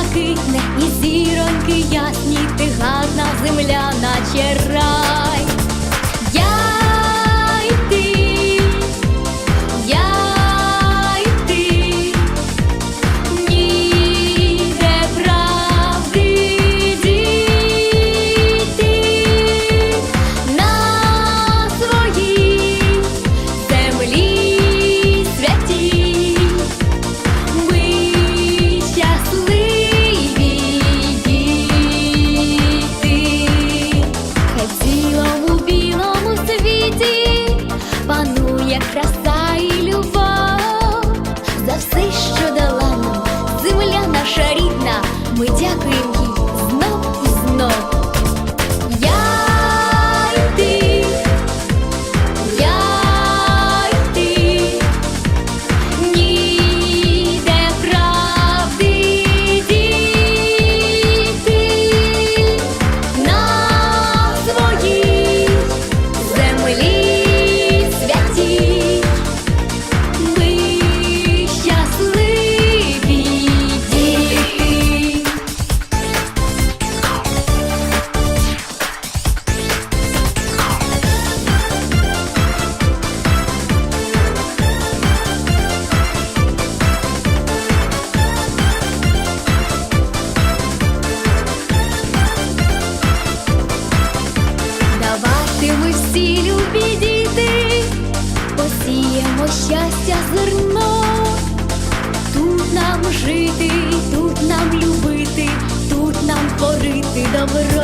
блакитне, і зіроньки ясні, ти гадна земля, наче рай. Ми дякуємо. робить.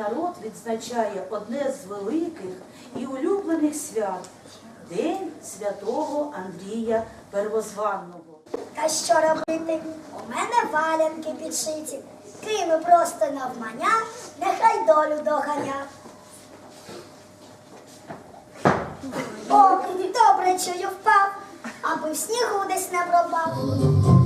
народ відзначає одне з великих і улюблених свят День святого Андрія Первозванного. Та що робити? У мене валянки підшиті, Киви просто навмання, нехай долю доганя. О, добре, що впав, аби в снігу десь не пропав.